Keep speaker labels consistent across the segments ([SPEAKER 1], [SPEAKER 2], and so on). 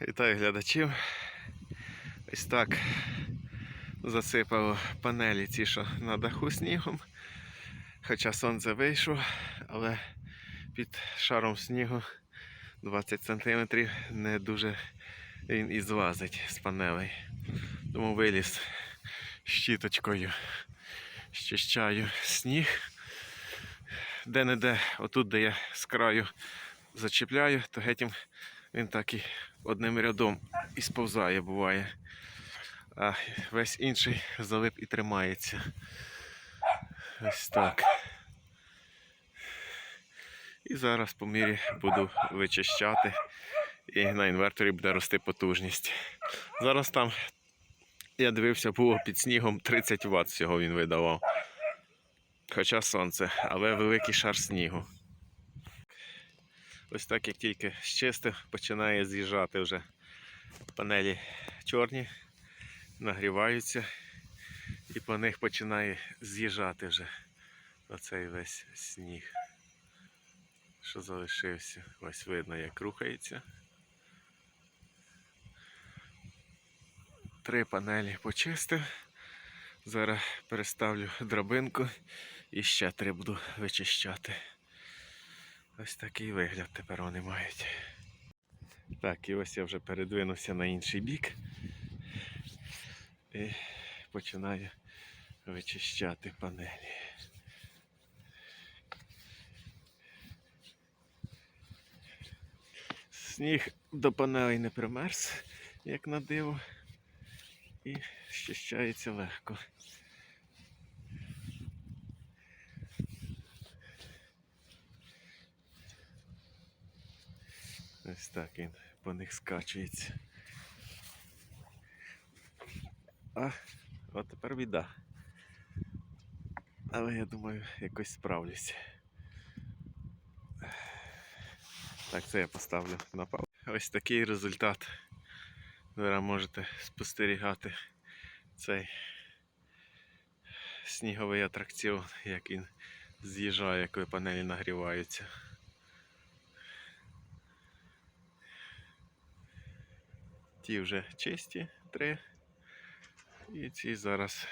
[SPEAKER 1] Вітаю глядачів. Ось так засипав панелі ці, що на даху снігом. Хоча сонце вийшло, але під шаром снігу 20 см не дуже він і злазить з панелей. Тому виліз щіточкою, щищаю сніг. Де-не-де, отут, де я з краю зачіпляю, то гетім він так і одним рядом і сповзає буває. А весь інший залип і тримається. Ось так. І зараз по мірі буду вичищати і на інверторі буде рости потужність. Зараз там, я дивився, було під снігом 30 Вт всього він видавав. Хоча сонце, але великий шар снігу. Ось так як тільки щистив, починає з'їжджати вже панелі чорні, нагріваються і по них починає з'їжджати вже оцей весь сніг, що залишився. Ось видно, як рухається. Три панелі почистив. Зараз переставлю драбинку і ще три буду вичищати. Ось такий вигляд тепер вони мають. Так, і ось я вже передвинувся на інший бік і починаю вичищати панелі. Сніг до панелей не примерз, як на диво, і щищається легко. Ось так він по них скачується. А, от тепер біда. Але я думаю, якось справлюся. Так, це я поставлю на паузу. Ось такий результат. Зараз можете спостерігати цей сніговий атракціон, як він з'їжджає, коли панелі нагріваються. Ті вже чисті три. І ці зараз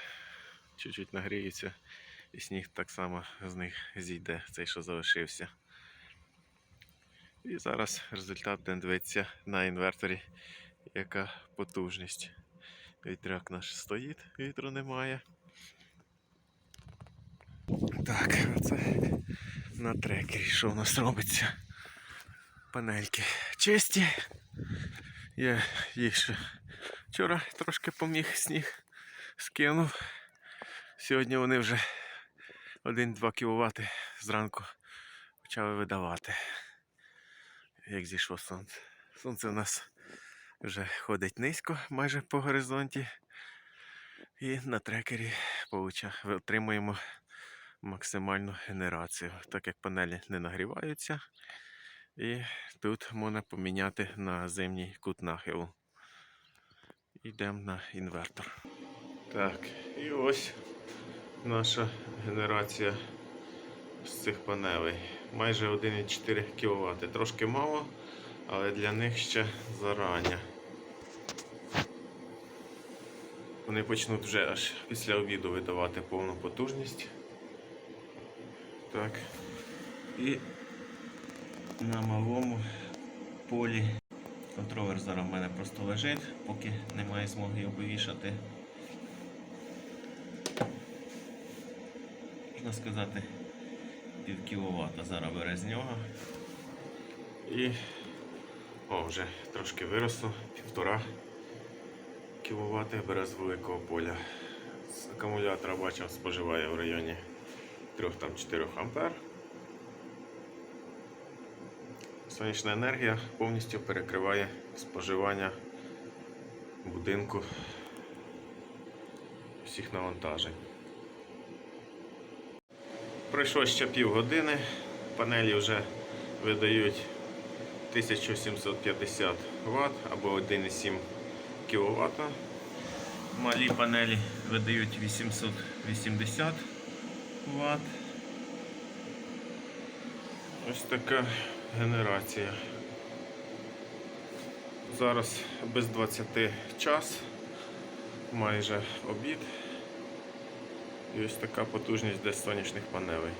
[SPEAKER 1] чуть-чуть нагріються, і сніг так само з них зійде, цей, що залишився. І зараз результат будемо дивитися на інверторі, яка потужність. Вітряк наш стоїть, вітру немає. Так, оце на трекері, що в нас робиться. Панельки чисті. Я їх ще вчора трошки поміг сніг скинув. Сьогодні вони вже 1-2 кВт зранку почали видавати. Як зійшло сонце. Сонце у нас вже ходить низько, майже по горизонті. І на трекері отримуємо максимальну генерацію, так як панелі не нагріваються. І тут можна поміняти на зимній кут нахилу. Йдемо на інвертор. Так, і ось наша генерація з цих панелей. Майже 1,4 кВт. Трошки мало, але для них ще зарання. Вони почнуть вже аж після обіду видавати повну потужність. Так. І на малому полі. Контролер зараз в мене просто лежить, поки немає змоги його повішати. Можна сказати, пів кіловата зараз бере з нього. І о, вже трошки виросло, півтора кіловати бере з великого поля. З акумулятора бачив, споживає в районі 3-4 ампер. Сонячна енергія повністю перекриває споживання будинку всіх навантажень. Пройшло ще півгодини, панелі вже видають 1750 Вт або 1,7 кВт. Малі панелі видають 880 Вт. Ось така генерація. Зараз без 20 час, майже обід. І ось така потужність десь сонячних панелей.